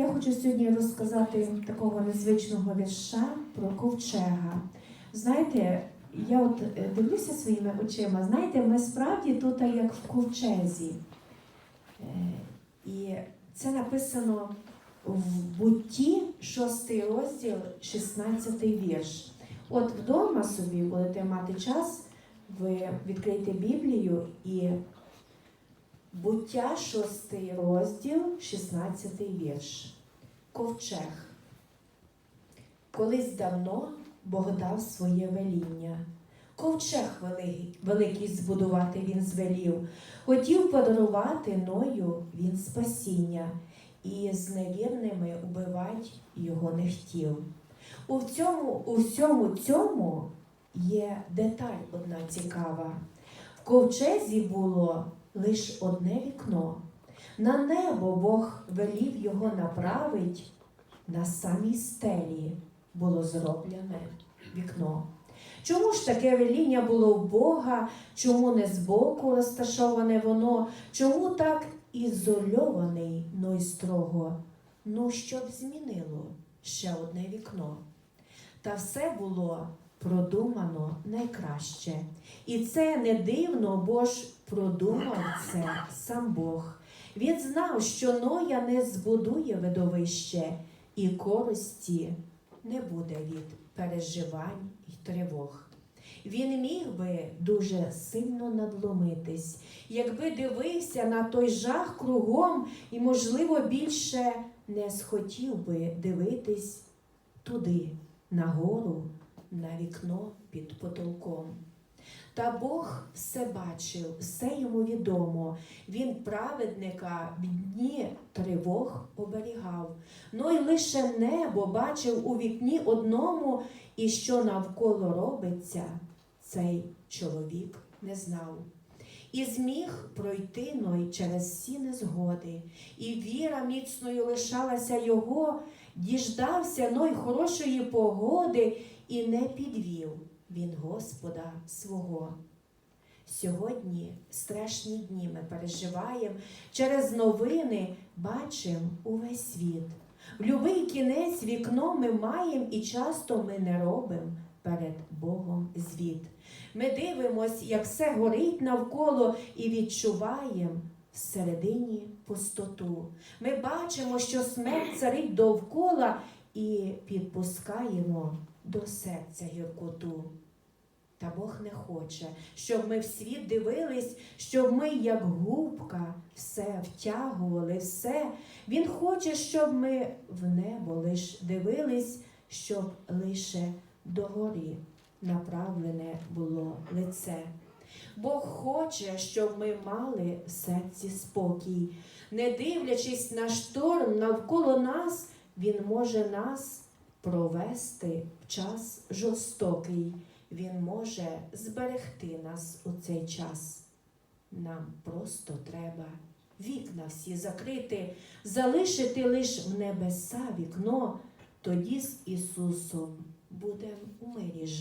Я хочу сьогодні розказати такого незвичного вірша про ковчега. Знаєте, я от е, дивлюся своїми очима, знаєте, ми справді тут як в ковчезі. Е, І це написано в бутті, 6 розділ, 16 вірш. От вдома собі будете мати час, ви відкрийте Біблію і буття, 6 розділ, 16 вірш. Ковчег. Колись давно Бог дав своє веління. Ковчег великий, великий збудувати він звелів. Хотів подарувати ною він спасіння, і з невірними убивать його не хотів. У цьому, у всьому цьому є деталь одна цікава. В ковчезі було лише одне вікно. На небо Бог велів його направить, на самій стелі було зроблене вікно. Чому ж таке веління було в Бога? Чому не збоку розташоване воно? Чому так ізольований ной строго? Ну, щоб змінило ще одне вікно. Та все було продумано найкраще. І це не дивно, бо ж продумав це сам Бог. Він знав, що Ноя не збудує видовище, і користі не буде від переживань і тривог. Він міг би дуже сильно надломитись, якби дивився на той жах кругом і, можливо, більше не схотів би дивитись туди, нагору, на вікно під потолком. Та Бог все бачив, все йому відомо. Він праведника в дні тривог оберігав. Ну й лише небо бачив у вікні одному, і що навколо робиться, цей чоловік не знав. І зміг пройти ной через всі незгоди, і віра міцною лишалася його, діждався ной хорошої погоди і не підвів він Господа свого. Сьогодні страшні дні ми переживаємо, через новини бачимо увесь світ. В любий кінець вікно ми маємо і часто ми не робимо перед Богом звіт. Ми дивимось, як все горить навколо, і відчуваємо всередині пустоту. Ми бачимо, що смерть царить довкола, і підпускаємо до серця гіркоту. Та Бог не хоче, щоб ми в світ дивились, щоб ми, як губка, все втягували, все. Він хоче, щоб ми в небо лиш дивились, щоб лише догори направлене було лице. Бог хоче, щоб ми мали в серці спокій. Не дивлячись на шторм навколо нас, Він може нас провести час жорстокий. Він може зберегти нас у цей час. Нам просто треба вікна всі закрити, залишити лиш в небеса вікно, тоді з Ісусом будемо у мирі жити.